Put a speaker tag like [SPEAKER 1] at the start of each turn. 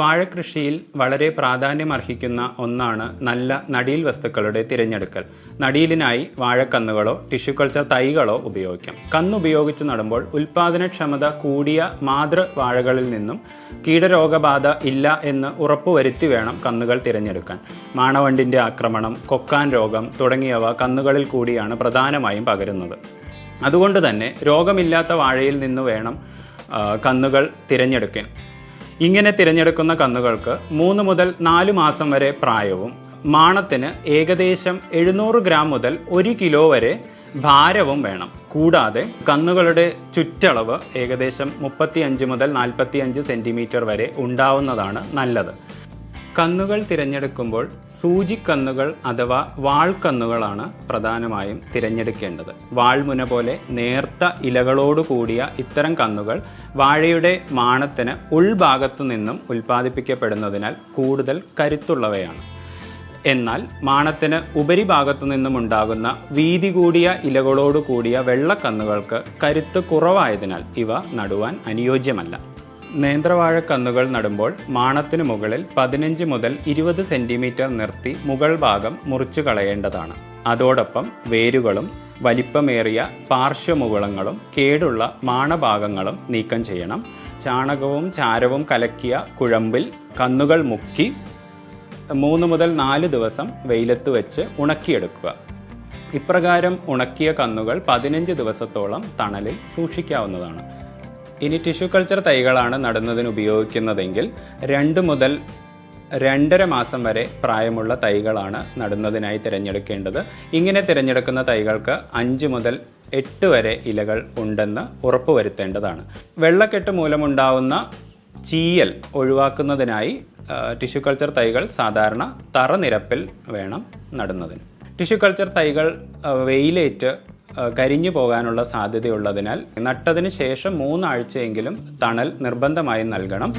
[SPEAKER 1] വാഴകൃഷിയിൽ വളരെ പ്രാധാന്യം അർഹിക്കുന്ന ഒന്നാണ് നല്ല നടീൽ വസ്തുക്കളുടെ തിരഞ്ഞെടുക്കൽ. നടീലിനായി വാഴക്കന്നുകളോ ടിഷ്യൂ കൾച്ചർ തൈകളോ ഉപയോഗിക്കാം. കന്നുപയോഗിച്ച് നടുമ്പോൾ ഉൽപാദനക്ഷമത കൂടിയ മാതൃ വാഴകളിൽ നിന്നും കീടരോഗബാധ ഇല്ല എന്ന് ഉറപ്പുവരുത്തി വേണം കന്നുകൾ തിരഞ്ഞെടുക്കാൻ. മാണവണ്ടിന്റെ ആക്രമണം കൊക്കാൻ രോഗം തുടങ്ങിയവ കന്നുകളിൽ കൂടിയാണ് പ്രധാനമായും പകരുന്നത്. അതുകൊണ്ട് തന്നെ രോഗമില്ലാത്ത വാഴയിൽ നിന്ന് വേണം കന്നുകൾ തിരഞ്ഞെടുക്കാൻ. ഇങ്ങനെ തിരഞ്ഞെടുക്കുന്ന കന്നുകൾക്ക് മൂന്ന് മുതൽ നാല് മാസം വരെ പ്രായവും മാണത്തിന് ഏകദേശം എഴുന്നൂറ് ഗ്രാം മുതൽ ഒരു കിലോ വരെ ഭാരവും വേണം. കൂടാതെ കന്നുകളുടെ ചുറ്റളവ് ഏകദേശം മുപ്പത്തിയഞ്ച് മുതൽ നാൽപ്പത്തിയഞ്ച് സെന്റിമീറ്റർ വരെ ഉണ്ടാവുന്നതാണ് നല്ലത്. കന്നുകൾ തിരഞ്ഞെടുക്കുമ്പോൾ സൂചിക്കന്നുകൾ അഥവാ വാൾക്കന്നുകളാണ് പ്രധാനമായും തിരഞ്ഞെടുക്കേണ്ടത്. വാൾമുന പോലെ നേർത്ത ഇലകളോട് കൂടിയ ഇത്തരം കന്നുകൾ വാഴയുടെ മാണത്തിന് ഉൾഭാഗത്തു നിന്നും ഉൽപ്പാദിപ്പിക്കപ്പെടുന്നതിനാൽ കൂടുതൽ കരുത്തുള്ളവയാണ്. എന്നാൽ മാണത്തിന് ഉപരിഭാഗത്തു നിന്നും ഉണ്ടാകുന്ന വീതി കൂടിയ ഇലകളോട് കൂടിയ വെള്ളക്കന്നുകൾക്ക് കരുത്ത് കുറവായതിനാൽ ഇവ നടുവാൻ അനുയോജ്യമല്ല. നേന്ത്രവാഴക്കന്നുകൾ നടുമ്പോൾ മാണത്തിനു മുകളിൽ പതിനഞ്ച് മുതൽ ഇരുപത് സെന്റിമീറ്റർ നിർത്തി മുകൾ ഭാഗം മുറിച്ചു കളയേണ്ടതാണ്. അതോടൊപ്പം വേരുകളും വലിപ്പമേറിയ പാർശ്വമുകുളങ്ങളും കേടുള്ള മാണഭാഗങ്ങളും നീക്കം ചെയ്യണം. ചാണകവും ചാരവും കലക്കിയ കുഴമ്പിൽ കന്നുകൾ മുക്കി മൂന്ന് മുതൽ നാല് ദിവസം വെയിലത്ത് വെച്ച് ഉണക്കിയെടുക്കുക. ഇപ്രകാരം ഉണക്കിയ കന്നുകൾ പതിനഞ്ച് ദിവസത്തോളം തണലിൽ സൂക്ഷിക്കാവുന്നതാണ്. ഇനി ടിഷ്യൂ കൾച്ചർ തൈകളാണ് നടുന്നതിന് ഉപയോഗിക്കുന്നതെങ്കിൽ രണ്ട് മുതൽ രണ്ടര മാസം വരെ പ്രായമുള്ള തൈകളാണ് നടുന്നതിനായി തിരഞ്ഞെടുക്കേണ്ടത്. ഇങ്ങനെ തിരഞ്ഞെടുക്കുന്ന തൈകൾക്ക് അഞ്ച് മുതൽ എട്ട് വരെ ഇലകൾ ഉണ്ടെന്ന് ഉറപ്പുവരുത്തേണ്ടതാണ് വെള്ളക്കെട്ട് മൂലമുണ്ടാവുന്ന ചീയൽ ഒഴിവാക്കുന്നതിനായി ടിഷ്യൂ കൾച്ചർ തൈകൾ സാധാരണ തറനിരപ്പിൽ വേണം നടുന്നതിന്. ടിഷ്യൂ കൾച്ചർ തൈകൾ വെയിലേറ്റ് കരിഞ്ഞു പോകാനുള്ള സാധ്യതയുള്ളതിനാൽ നട്ടതിന് ശേഷം മൂന്നാഴ്ചയെങ്കിലും തണൽ നിർബന്ധമായും നൽകണം.